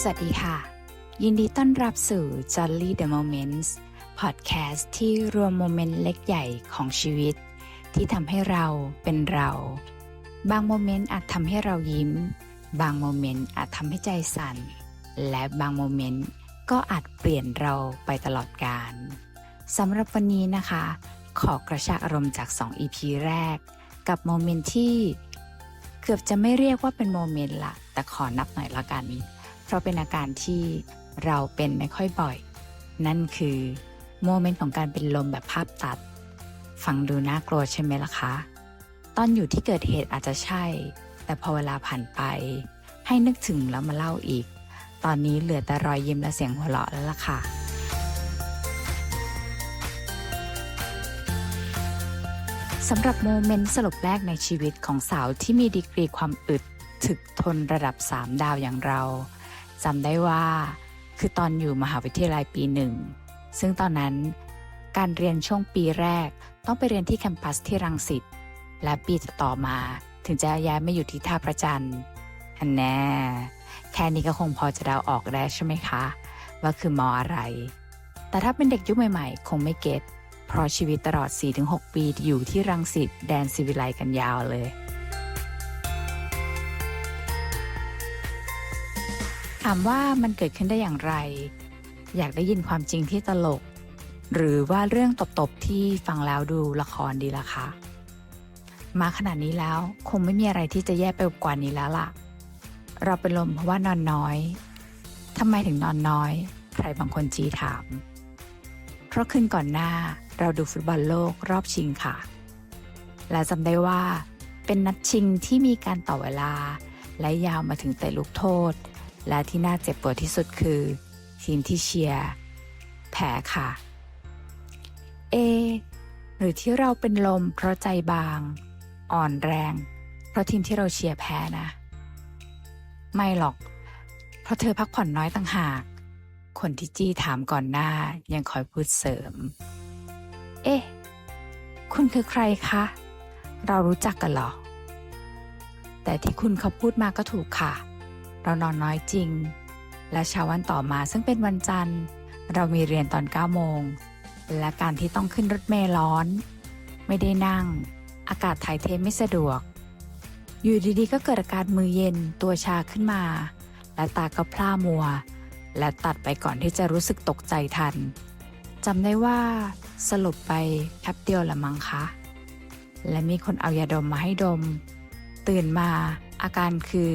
สวัสดีค่ะ ยินดีต้อนรับสู่ Jolly the Moments Podcast ที่รวมโมเมนต์เล็กใหญ่ของชีวิต ที่ทำให้เราเป็นเรา บางโมเมนต์อาจทำให้เรายิ้ม บางโมเมนต์อาจทำให้ใจสั่น และบางโมเมนต์ก็อาจเปลี่ยนเราไปตลอดกาลสำหรับวันนี้นะคะ ขอกระชากอารมณ์จาก 2 EP แรก กับโมเมนต์ที่ เกือบจะไม่เรียกว่าเป็นโมเมนต์ละแต่ขอนับหน่อยละกัน เพราะเป็นอาการที่เราเป็นไม่ค่อยบ่อย นั่นคือโมเมนต์ของการเป็นลมแบบภาพตัด ฟังดูน่ากลัวใช่ไหมล่ะคะ ตอนอยู่ที่เกิดเหตุอาจจะใช่ แต่พอเวลาผ่านไป ให้นึกถึงแล้วมาเล่าอีก ตอนนี้เหลือแต่รอยยิ้มและเสียงหัวเราะแล้วล่ะค่ะสำหรับโมเมนต์สรุปแรกในชีวิตของสาวที่มีดีกรีความอึดถึกทนระดับ 3 ดาวอย่างเรา จำได้ว่า คือตอนอยู่มหาวิทยาลัยปีหนึ่ง ซึ่งตอนนั้นการเรียนช่วงปีแรกต้องไปเรียนที่แคมปัสที่รังสิต และปีต่อมาถึงจะย้ายมาอยู่ที่ท่าประจันทร์อันแน่ แค่นี้ก็คงพอจะเดาออกได้ใช่ไหมคะ ว่าคือมออะไร แต่ถ้าเป็นเด็กยุคใหม่ๆ คงไม่เก็ตเพราะชีวิตตลอด 4-6 ปีอยู่ที่รังสิตแดนสิวิไลกันยาวเลยามว่ามันเกิดขึ้นได้อย่างไร อยากได้ยินความจริงที่ตลก หรือว่าเรื่องตบๆที่ฟังแล้วดูละครดีละคะมาขนาดนี้แล้วคงไม่มีอะไรที่จะแย่ไปกว่านี้แล้วล่ะ เราเป็นลมเพราะว่านอนน้อยทำไมถึงนอนน้อย ใครบางคนจีถาม เพราะคืนก่อนหน้าเราดูฟุตบอลโลกรอบชิงค่ะ และจำได้ว่า เป็นนัดชิงที่มีการต่อเวลา และยาวมาถึงเตะลูกโทษ และที่น่าเจ็บปวดที่สุดคือ ทีมที่เชียร์แพ้ค่ะ เอ หรือที่เราเป็นลมเพราะใจบาง อ่อนแรง เพราะทีมที่เราเชียร์แพ้นะ ไม่หรอก เพราะเธอพักผ่อนน้อยต่างหาก คนที่จี้ถามก่อนหน้ายังคอยพูดเสริม เอ๊ะ คุณคือใครคะ เรารู้จักกันหรอ แต่ที่คุณเขาพูดมาก็ถูกค่ะ เรานอนน้อยจริง และเช้าวันต่อมาซึ่งเป็นวันจันทร์ เรามีเรียนตอน9โมง และการที่ต้องขึ้นรถเมล์ร้อน ไม่ได้นั่ง อากาศถ่ายเทไม่สะดวก อยู่ดีๆ ก็เกิดอาการมือเย็นตัวชาขึ้นมา และตาก็พร่ามัว และตัดไปก่อนที่จะรู้สึกตกใจทันจำได้ว่าสลบไปแป๊บเดียวละมั้งคะ และมีคนเอายาดมมาให้ดม ตื่นมาอาการคือ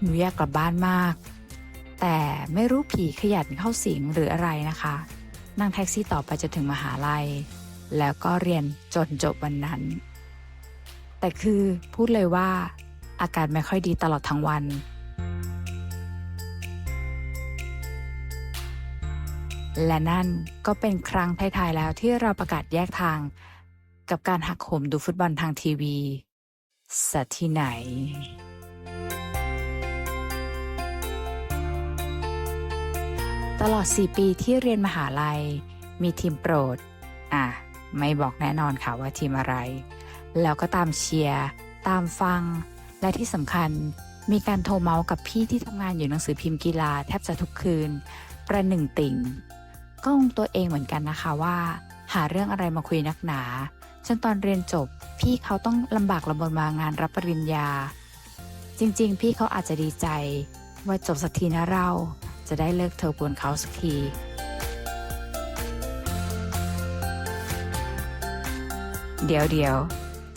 หนูอยากกลับบ้านมาก แต่ไม่รู้ผีขยันเข้าสิงหรืออะไรนะคะ นั่งแท็กซี่ต่อไปจนถึงมหาลัย แล้วก็เรียนจนจบวันนั้น แต่คือพูดเลยว่าอาการไม่ค่อยดีตลอดทั้งวันและนั่นก็เป็นครั้งท้ายๆแล้วที่เราประกาศแยกทาง กับการหักโหมดูฟุตบอลทางทีวีสักที่ไหน ตลอด 4 ปีที่เรียนมหาลัย มีทีมโปรด อะ ไม่บอกแน่นอนค่ะว่าทีมอะไร แล้วก็ตามเชียร์ตามฟัง และที่สำคัญมีการโทรเมาส์กับพี่ที่ทำงานอยู่หนังสือพิมพ์กีฬาแทบจะทุกคืน ประหนึ่งติ่งก็งงตัวเองเหมือนกันนะคะว่า หาเรื่องอะไรมาคุยนักหนาจนตอนเรียนจบ พี่เขาต้องลำบากลำบนมางานรับปริญญา จริงๆ พี่เขาอาจจะดีใจ ว่าจบสักทีนะเรา จะได้เลิกเธอกวนเขาสักที เดี๋ยวเดี๋ยว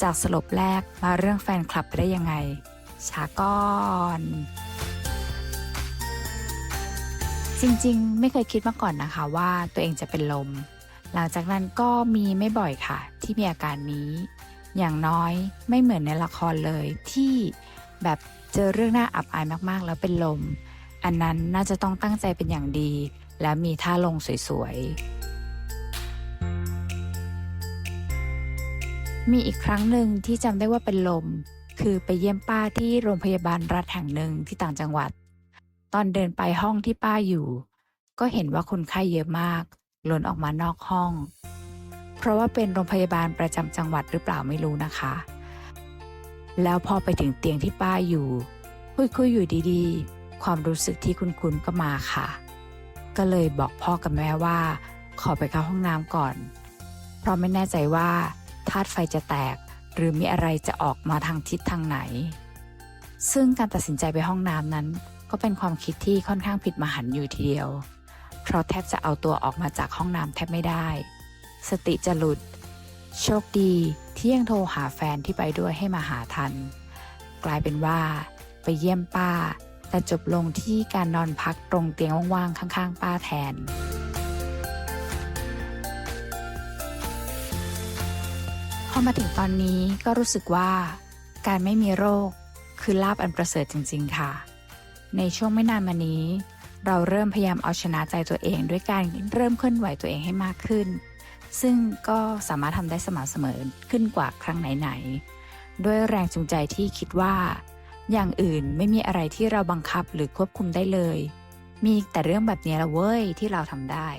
จากสลบแรกมาเรื่องแฟนคลับไปได้ยังไง ช้าก่อน จริงๆ ไม่เคยคิดมาก่อนนะคะว่าตัวเองจะเป็นลม หลังจากนั้นก็มีไม่บ่อยค่ะ ที่มีอาการนี้ อย่างน้อยไม่เหมือนในละครเลยที่แบบเจอเรื่องน่าอับอายมากๆ แล้วเป็นลม อันนั้นน่าจะต้องตั้งใจเป็นอย่างดี และมีท่าลงสวยๆ มีอีกครั้งหนึ่งที่จำได้ว่าเป็นลม คือไปเยี่ยมป้าที่โรงพยาบาลรัฐแห่งหนึ่งที่ต่างจังหวัด ตอนเดินไปห้องที่ป้าอยู่ ก็เห็นว่าคนไข้เยอะมากล้นออกมานอกห้อง เพราะว่าเป็นโรงพยาบาลประจำจังหวัดหรือเปล่าไม่รู้นะคะ แล้วพอไปถึงเตียงที่ป้าอยู่ คุยคุยๆอยู่ดีๆ ความรู้สึกที่คุ้นๆก็มาค่ะ ก็เลยบอกพ่อกับแม่ว่า ขอไปเข้าห้องน้ำก่อน เพราะไม่แน่ใจว่าธาตุไฟจะแตก หรือมีอะไรจะออกมาทางทิศทางไหน ซึ่งการตัดสินใจไปห้องน้ำนั้น ก็เป็นความคิดที่ค่อนข้างผิดมหันอยู่ทีเดียว เพราะแทบจะเอาตัวออกมาจากห้องน้ำแทบไม่ได้ สติจะหลุด โชคดีที่ยังโทรหาแฟนที่ไปด้วยให้มาหาทัน กลายเป็นว่า ไปเยี่ยมป้า แต่จบลงที่การนอนพักตรงเตียงว่างๆ ข้างๆ ป้าแทน พอมาถึงตอนนี้ก็รู้สึกว่า การไม่มีโรคคือลาบอันประเสริฐจริง ๆ ค่ะ ในช่วงไม่นานมานี้ เราเริ่มพยายามเอาชนะใจตัวเอง ด้วยการเริ่มเคลื่อนไหวตัวเองให้มากขึ้น ซึ่งก็สามารถทำได้สม่ำเสมอขึ้นกว่าครั้งไหนๆ ด้วยแรงจูงใจที่คิดว่า อย่างอื่นไม่มีอะไรที่เราบังคับหรือควบคุมได้เลย มีแต่เรื่องแบบนี้ละเว้ยที่เราทำได้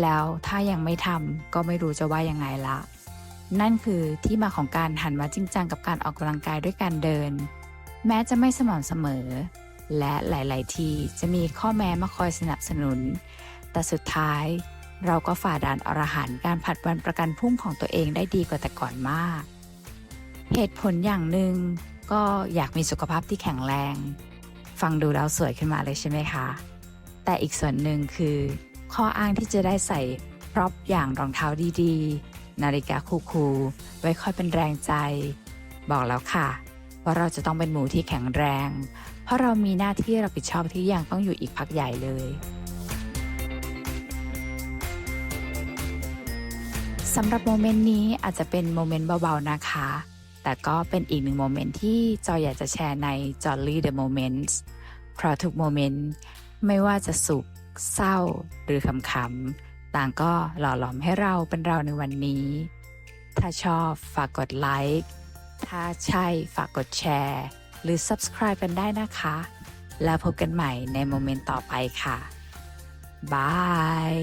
แล้วถ้ายังไม่ทำก็ไม่รู้จะว่ายังไงละ นั่นคือที่มาของการหันมาจริงจังกับการออกกำลังกายด้วยการเดิน แม้จะไม่สม่ำเสมอ และหลาย ๆ ทีจะมีข้อแม้มาคอยสนับสนุน แต่สุดท้ายเราก็ฝ่าด่านอรหันต์การผัดวันประกันพรุ่งของตัวเองได้ดีกว่าแต่ก่อนมาก เหตุผลอย่างหนึ่ง ก็อยากมีสุขภาพที่แข็งแรง ฟังดูแล้วสวยขึ้นมาเลยใช่ไหมคะ แต่อีกส่วนหนึ่งคือ ข้ออ้างที่จะได้ใส่พร็อพอย่างรองเท้าดีๆ นาฬิกาคูลๆไว้คอยเป็นแรงใจ บอกแล้วค่ะ ว่าเราจะต้องเป็นหมูที่แข็งแรง เพราะเรามีหน้าที่รับผิดชอบที่ยังต้องอยู่อีกพักใหญ่เลยสำหรับโมเมนต์นี้อาจจะเป็นโมเมนต์เบาๆนะคะ แต่ก็เป็นอีกหนึ่งโมเมนต์ที่จอยอยากจะแชร์ใน Jolly the Moments เพราะทุกโมเมนต์ไม่ว่าจะสุข เศร้า หรือขำๆต่างก็หล่อหลอมให้เราเป็นเราในวันนี้ ถ้าชอบฝากกดไลค์ถ้าใช่ฝากกดแชร์ หรือ subscribe กันได้นะคะ แล้วพบกันใหม่ในโมเมนต์ต่อไปค่ะบาย